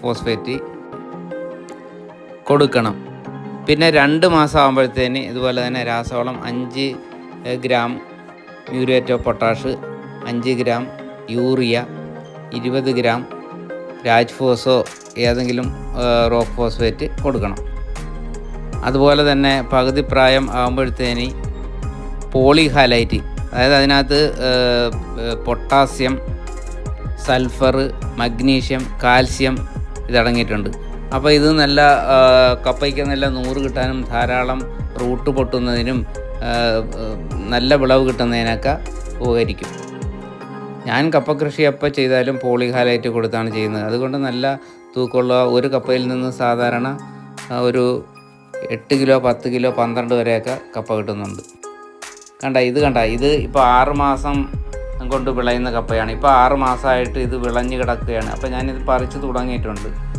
Phosphate കൊടുക്കണം. പിന്നെ രണ്ട് മാസം ആകുമ്പോഴത്തേന് ഇതുപോലെ തന്നെ രാസവളം അഞ്ച് ഗ്രാം മ്യൂരേറ്റ് ഓഫ് പൊട്ടാഷ് അഞ്ച് ഗ്രാം യൂറിയ ഇരുപത് ഗ്രാം രാജ്ഫോസോ ഏതെങ്കിലും റോക്ക് ഫോസ്ഫേറ്റ് കൊടുക്കണം. അതുപോലെ തന്നെ പകുതി പ്രായം ആകുമ്പോഴത്തേന് പോളിഹാലൈറ്റ് അതായത് അതിനകത്ത് പൊട്ടാസ്യം സൾഫർ മഗ്നീഷ്യം കാൽസ്യം ഇതടങ്ങിയിട്ടുണ്ട്. അപ്പോൾ ഇത് നല്ല കപ്പയ്ക്ക് നല്ല നൂറ് കിട്ടാനും ധാരാളം റൂട്ട് പൊട്ടുന്നതിനും നല്ല വിളവ് കിട്ടുന്നതിനൊക്കെ ഉപകരിക്കും. ഞാൻ കപ്പ കൃഷി എപ്പോൾ ചെയ്താലും പോളിഹാലൈറ്റ് കൊടുത്താണ് ചെയ്യുന്നത്. അതുകൊണ്ട് നല്ല തൂക്കമുള്ള ഒരു കപ്പയിൽ നിന്ന് സാധാരണ ഒരു എട്ട് കിലോ പത്ത് കിലോ പന്ത്രണ്ട് വരെയൊക്കെ കപ്പ കിട്ടുന്നുണ്ട്. കണ്ട ഇത് കണ്ട ഇത് ഇപ്പോൾ ആറ് മാസം കൊണ്ട് വിളയുന്ന കപ്പയാണ്. ഇപ്പോൾ ആറ് മാസമായിട്ട് ഇത് വിളഞ്ഞ് കിടക്കുകയാണ്. അപ്പോൾ ഞാനിത് പറിച്ച് തുടങ്ങിയിട്ടുണ്ട്.